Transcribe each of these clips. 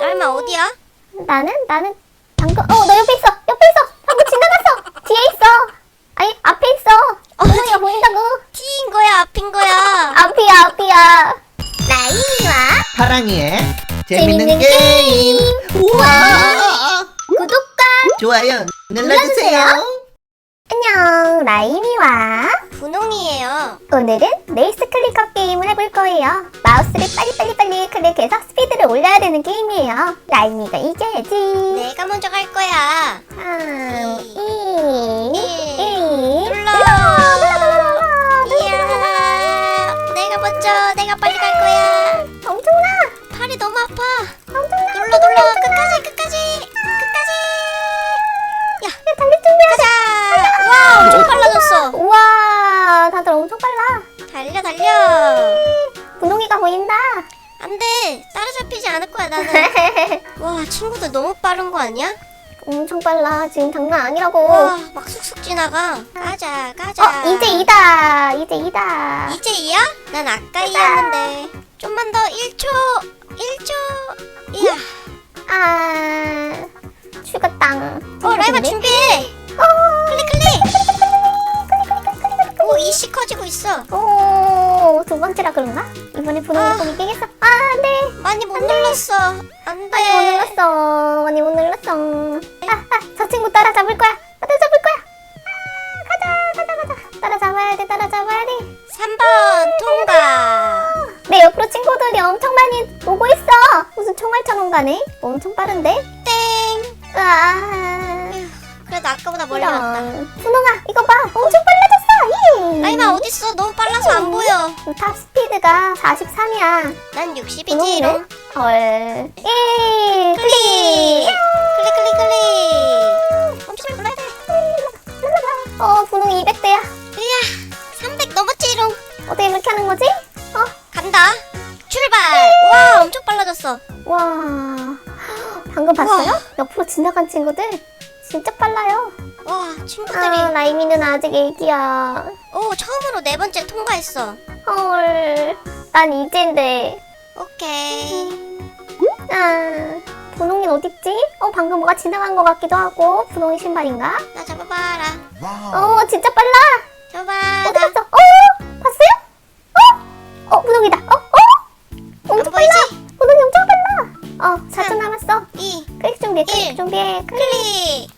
라임아 어디야? 나는 나는 방금 어너 옆에 있어 옆에 있어 방금 지나갔어 뒤에 있어 아니 앞에 있어 분홍이가 보인다고 T인 거야 앞인 거야? 앞이야 앞이야 라이와 파랑이의 재밌는 재밌는 게임. 우와! 구독과 좋아요 눌러주세요. 안녕 라이미와 분홍이에요. 오늘은 레이스 클릭업 게임을 해볼 거예요 마우스를 빨리빨리빨리 클릭해서 스피드를 올려야 되는 게임이에요 라이미가 이겨야지 내가 먼저 갈 거야. 3 일. 2 1 눌러. 이야. 내가 먼저 내가 빨리 갈 거야. 엄청나 팔이 너무 아파. 엄청나 눌러 눌러 친구들 너무 빠른 거 아니야? 엄청 빨라. 지금 장난 아니라고. 와 막 쑥쑥 지나가. 가자 가자. 어 이제 이다. 이제 이다. 이제 이야? 난 아까 이었는데. 좀만 더. 1초. 1초. 이야. 아 죽었당. 어 라이바 준비해. 어. 클릭 클릭. 오 이씨 커지고 있어. 오 두 번째라 그런가? 이번에 분홍이 아. 꼭 이기겠어 아 안돼 많이 못 눌렀어 많이 못 눌렀어 많이 못 눌렀어 아저 친구 따라잡을 거야 따라잡을 거야 아 가자 가자 가자 따라잡아야 돼 따라잡아야 돼 3번 통과 내 옆으로 친구들이 엄청 많이 오고 있어. 무슨 총알처럼 가네. 엄청 빠른데? 땡 아. 휴, 그래도 아까보다 멀리 왔다 분홍아, 이거 봐. 엄청. 예. 라이바 어딨어 너무 빨라서 안 보여 탑 스피드가 43이야. 난 60이지 분홍이네? 이런 헐. 예. 클릭 클릭 클릭 클릭 엄청 잘 눌러야 돼 어, 분홍이 200대야. 이야 300 넘었지 이런 어떻게 이렇게 하는 거지? 어, 간다. 출발. 와, 엄청 빨라졌어. 와. 방금 봤어요? 옆으로 지나간 친구들 진짜 빨라요. 와, 친구들이 아, 라이미는 아직 애기야. 오, 처음으로 네 번째 통과했어. 헐. 난 이제인데. 오케이. 아, 분홍이는 어딨지? 어, 방금 뭐가 지나간 것 같기도 하고. 분홍이 신발인가? 나 잡아봐라. 어, 진짜 빨라. 잡아라. 어디 갔어? 어, 봤어요? 어, 어, 분홍이다. 어, 어, 엄청 보이지? 빨라. 분홍이 엄청 빨라. 어, 4초 남았어. 2, 클릭 준비해, 클릭 일. 준비해. 클릭. 클릭.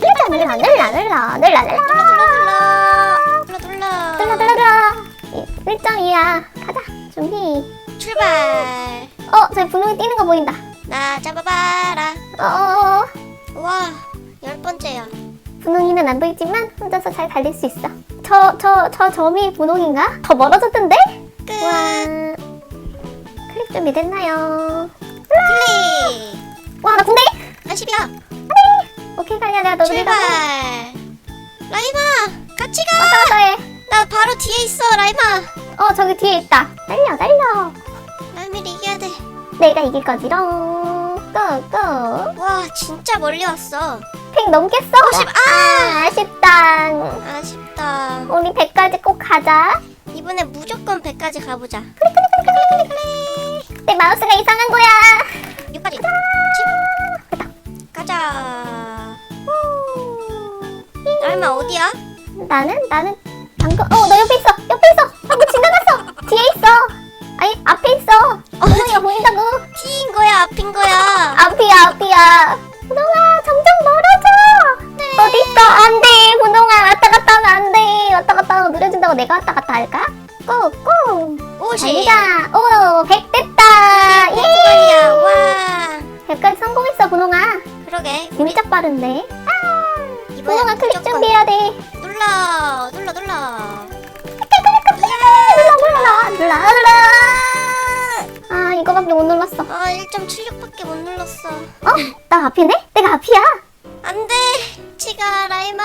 눌러, 눌러, 눌러, 눌러. 눌러, 눌러. 눌러, 눌러. 눌러, 눌러, 눌러. 1.2야. 가자. 준비. 출발. 어, 저기 분홍이 뛰는 거 보인다. 나 잡아봐라. 어, 어, 어. 와, 열 번째야. 분홍이는 안 보이지만 혼자서 잘 달릴 수 있어. 저, 저, 저 점이 분홍인가? 더 멀어졌던데? 끝. 와. 클릭 준비 됐나요? 클릭. 와, 나 군대! 한 10이야. 가냐, 내가 너 출발. 느리다고. 라이마, 같이 가. 왔다 갔다 해. 나 바로 뒤에 있어, 라이마. 어, 저기 뒤에 있다. 달려, 달려. 라이미를 이겨야 돼. 내가 이길 거지롱. 고, 고. 와, 진짜 멀리 왔어. 100 넘겠어? 50, 아, 아 쉽다. 아쉽다. 우리 100까지 꼭 가자. 이번에 무조건 100까지 가보자. 내 마우스가 이상한 거야. 6까지. 10. 얼마 어디야? 나는, 나는, 방금, 어, 너 옆에 있어. 옆에 있어. 방금 지나갔어. 뒤에 있어. 아니, 앞에 있어. 분홍이가 보인다고. T인 거야, 앞인 거야? 앞이야, 앞이야. 분홍아, 점점 멀어져. 네. 어딨어? 안 돼, 분홍아. 왔다 갔다 하면 안 돼. 왔다 갔다 하면 느려진다고 내가 왔다 갔다 할까? 고, 고. 50. 달리자. 오, 100 됐다. 예. 예. 와. 100까지 성공했어, 분홍아. 그러게. 우리 진짜 빠른데. 분홍아, 클릭 준비해야 돼. 눌러, 눌러, 눌러. 눌러, 눌러, 눌러, 눌러. 아, 이거밖에 못 눌렀어. 아, 1.76밖에 못 눌렀어. 어? 나 앞이네? 내가 앞이야. 안 돼. 치가, 라이마.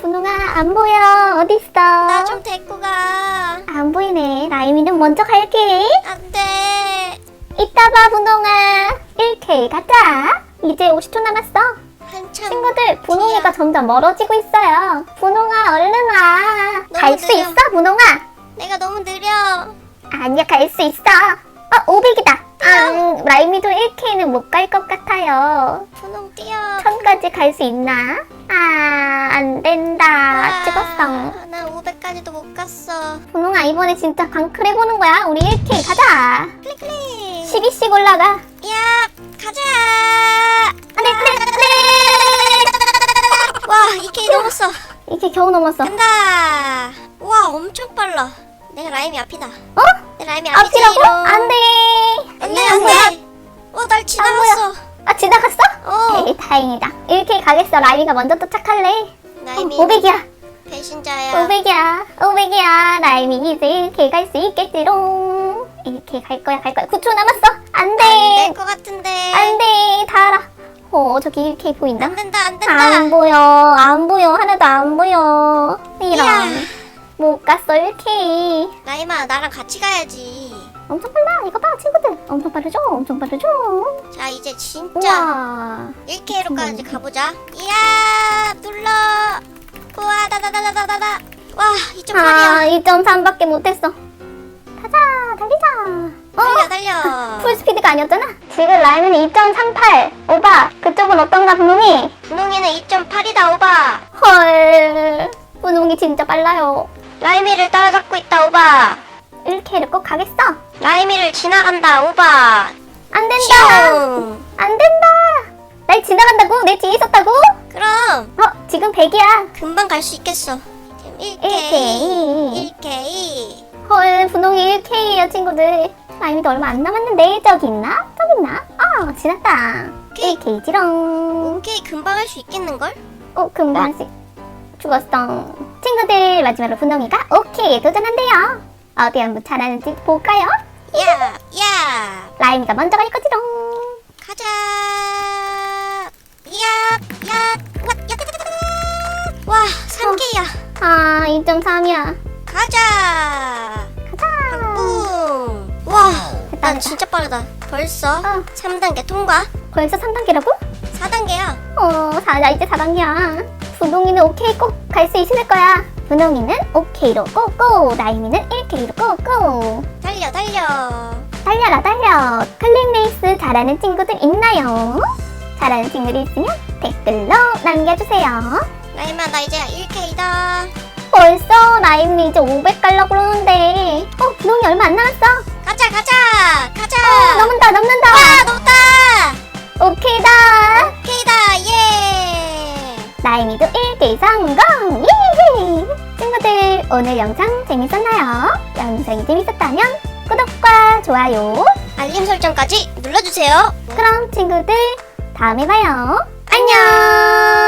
분홍아, 안 보여. 어딨어? 나 좀 데리고 가. 안 보이네. 라임이는 먼저 갈게. 안 돼. 이따 봐, 분홍아. 1K 가자. 이제 50초 남았어. 한참. 친구들, 분홍이가 점점 멀어지고 있어요. 분홍아, 얼른 와. 너무 갈 수 느려. 있어, 분홍아? 내가 너무 느려. 아니야, 갈 수 있어. 어, 500이다. 아, 라임이도 1K는 못 갈 것 같아요. 분홍 뛰어. 천까지 갈 수 있나? 아, 안 된다. 찍었어. 나 500까지도 못 갔어. 분홍아, 이번에 진짜 광클 해보는 거야. 우리 1K 가자. 클릭 클릭. 12씩 올라가. 야, 가자. 안 돼, 안 돼, 안 돼! 와, 2K 넘었어. 이렇게 겨우 넘었어. 간다. 와, 엄청 빨라. 내가 라임이 앞이다. 어? 내 라임이 앞이라고? 앞이지롱. 안 돼. 안 돼, 안 돼. 어, 날 지나갔어. 아, 지나갔어? 어, 에이, 다행이다. 1K 가겠어. 라임이가 먼저 도착할래. 라임이 500이야. 배신자야. 500이야. 500이야. 라임이 이제 1K 갈수 있겠지롱. 1K 갈 거야, 갈 거야. 9초 남았어. 안 돼. 안될것 같은데. 안 돼. 다 알아. 어, 저기 1K 보인다. 안 된다, 안 된다. 안 보여. 안 보여. 하나도 안 보여. 이런. 이야. 못 갔어, 1K. 라임아, 나랑 같이 가야지. 엄청 빨라. 이거 봐, 친구들. 엄청 빠르죠? 엄청 빠르죠? 자, 이제 진짜 우와. 1K로까지 가보자. 이야, 눌러. 우와, 다다다다다다다. 와, 2.8이야. 아, 2.3밖에 못했어. 달려, 어? 달려. 풀 스피드가 아니었잖아. 지금 라임은 2.38. 오빠, 그쪽은 어떤가, 분홍이? 분홍이는 2.8이다, 오바. 헐. 분홍이 진짜 빨라요. 라임이를 따라잡고 있다, 오바. 1K를 꼭 가겠어. 라임이를 지나간다, 오바. 안 된다. 슝. 안 된다. 날 지나간다고? 내 뒤에 있었다고? 그럼 어, 지금 100이야. 금방 갈 수 있겠어. 지금 1K. 1K. 1K. 헐, 분홍이 1K예요, 친구들. 라임이도 얼마 안 남았는데, 저기 있나? 저기 있나? 어, 지났다. 1K지롱. 오케이, 금방 할 수 있겠는걸? 어, 금방 씩 죽었어. 친구들, 마지막으로 분홍이가 오케이에 도전한대요. 어디 한번 잘하는지 볼까요? 야, 야. 라임이가 먼저 갈 거지롱. 가자. 야, 야. 와, 야, 야, 와, 3K야. 아, 2.3이야. 가자. 가자. 뿡. 와, 됐다, 난. 진짜 빠르다. 벌써 어. 3단계 통과. 벌써 3단계라고? 4단계야. 어, 사, 나 이제 4단계야. 분홍이는 오케이 꼭 갈 수 있을 거야. 분홍이는 오케이로 고고. 라임이는 1K로 고고. 달려, 달려. 달려라 달려 클릭 레이스 잘하는 친구들 있나요? 잘하는 친구들 있으면 댓글로 남겨주세요 라임아, 나 이제 1K다. 벌써 라임이 이제 500 갈라 그러는데 어 분홍이 얼마 안 남았어 가자, 가자. 어 넘는다 넘는다 와, 높다. 오케이다 K다. 예. 라임이도 1대 성공 예 친구들 오늘 영상 재밌었나요? 영상이 재밌었다면 구독과 좋아요 알림 설정까지 눌러주세요. 그럼 친구들 다음에 봐요 안녕